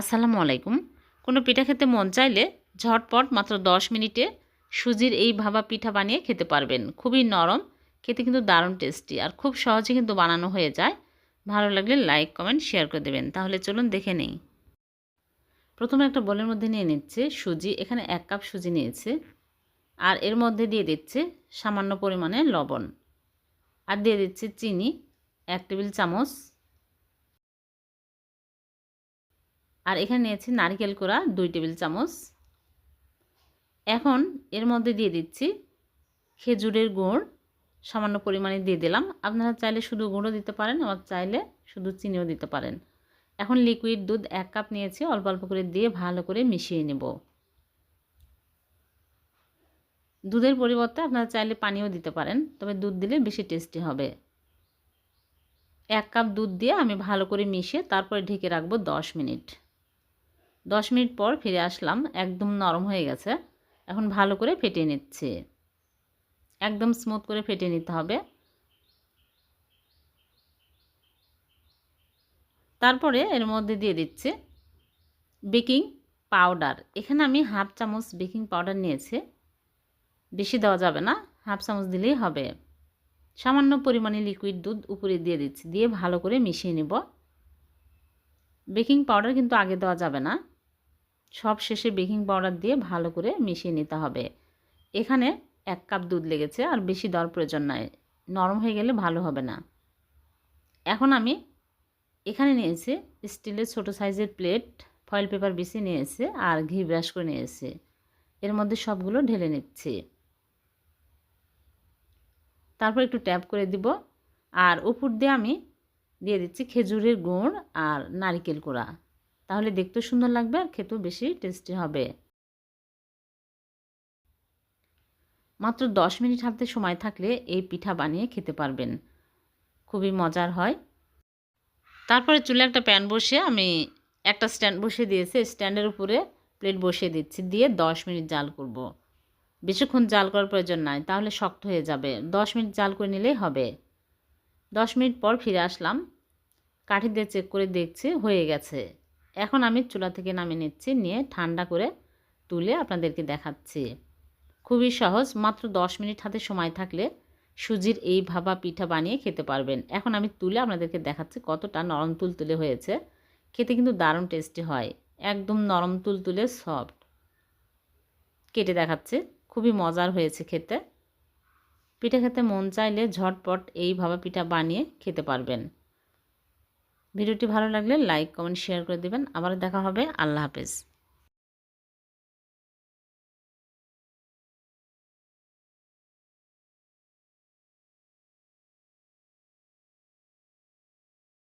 আসসালামু আলাইকুম। কোনো পিঠা খেতে মন চাইলে ঝটপট মাত্র 10 মিনিটে সুজির এই ভাবা পিঠা বানিয়ে খেতে পারবেন। খুবই নরম, খেতে কিন্তু দারুণ টেস্টি আর খুব সহজে কিন্তু বানানো হয়ে যায়। ভালো লাগলে লাইক কমেন্ট শেয়ার করে দেবেন। তাহলে চলুন দেখে নেই। প্রথমে একটা বোলের মধ্যে নিয়ে নিচ্ছে সুজি, এখানে এক কাপ সুজি নিয়েছে আর এর মধ্যে দিয়ে দিচ্ছে সামান্য পরিমাণে লবণ। আর দিয়ে দিচ্ছে চিনি, এক টেবিল চামচ আর এখানে নিয়েছি নারকেল কোড়া দুই টেবিল চামচ। এখন এর মধ্যে দিয়ে দিচ্ছি খেজুরের গুড়। সামান্য পরিমাণে দিয়ে দিলাম। আপনারা চাইলে শুধু গুঁড়ো দিতে পারেন, আবার চাইলে শুধু চিনিও দিতে পারেন। এখন লিকুইড দুধ এক কাপ নিয়েছি, অল্প অল্প করে দিয়ে ভালো করে মিশিয়ে নেব। দুধের পরিবর্তে আপনারা চাইলে পানিও দিতে পারেন, তবে দুধ দিলে বেশি টেস্টি হবে। এক কাপ দুধ দিয়ে আমি ভালো করে মিশিয়ে তারপরে ঢেকে রাখব দশ মিনিট। দশ মিনিট পর ফিরে আসলাম, একদম নরম হয়ে গেছে। এখন ভালো করে ফেটিয়ে নিচ্ছি। একদম স্মুথ করে ফেটিয়ে নিতে হবে। তারপরে এর মধ্যে দিয়ে দিচ্ছি বেকিং পাউডার। এখানে আমি হাফ চামচ বেকিং পাউডার নিয়েছি। বেশি দেওয়া যাবে না, হাফ চামচ দিলেই হবে। সামান্য পরিমাণে লিকুইড দুধ উপরে দিয়ে দিচ্ছি, দিয়ে ভালো করে মিশিয়ে নেব। বেকিং পাউডার কিন্তু আগে দেওয়া যাবে না। সব শেষে বেকিং পাউডার দিয়ে ভালো করে মিশিয়ে নিতে হবে। এখানে এক কাপ দুধ লেগেছে আর বেশি দর প্রয়োজন নয় নরম হয়ে গেলে ভালো হবে না। এখন আমি এখানে নিয়েছি স্টিলের ছোট সাইজের প্লেট, ফয়েল পেপার বেশি নিয়েছে আর ঘি ব্রাশ করে নিয়েছে। এর মধ্যে সবগুলো ঢেলে নিচ্ছি। তারপর একটু ট্যাপ করে দিব আর উপর দিয়ে আমি দিয়ে দিচ্ছি খেজুরের গুড় আর নারিকেল কোড়া। তাহলে দেখতেও সুন্দর লাগবে আর খেতেও বেশি টেস্টি হবে। মাত্র দশ মিনিট হাতে সময় থাকলে এই পিঠা বানিয়ে খেতে পারবেন। খুবই মজার হয়। তারপরে চুলে একটা প্যান বসে আমি একটা স্ট্যান্ড বসিয়ে দিয়েছি, স্ট্যান্ডের উপরে প্লেট বসিয়ে দিচ্ছি, দিয়ে দশ মিনিট জাল করব। বেশিক্ষণ জাল করার প্রয়োজন নাই, তাহলে শক্ত হয়ে যাবে। দশ মিনিট জাল করে নিলেই হবে। দশ মিনিট পর ফিরে আসলাম। কাঠি দিয়ে চেক করে দেখছি হয়ে গেছে। এখন আমি চুলা থেকে নামিয়ে নিচ্ছি, নিয়ে ঠান্ডা করে তুলে আপনাদেরকে দেখাচ্ছি। খুবই সহজ, মাত্র দশ মিনিট হাতে সময় থাকলে সুজির এই ভাবা পিঠা বানিয়ে খেতে পারবেন। এখন আমি তুলে আপনাদেরকে দেখাচ্ছি কতটা নরম তুল তুলে হয়েছে। খেতে কিন্তু দারুণ টেস্টি হয়, একদম নরম তুল তুলে সফট। কেটে দেখাচ্ছে, খুবই মজার হয়েছে খেতে। পিঠা খেতে মন চাইলে ঝটপট এই ভাবা পিঠা বানিয়ে খেতে পারবেন। ভিডিওটি ভালো লাগলে লাইক কমেন্ট শেয়ার করে দেবেন। আবার দেখা হবে। আল্লাহ হাফেজ।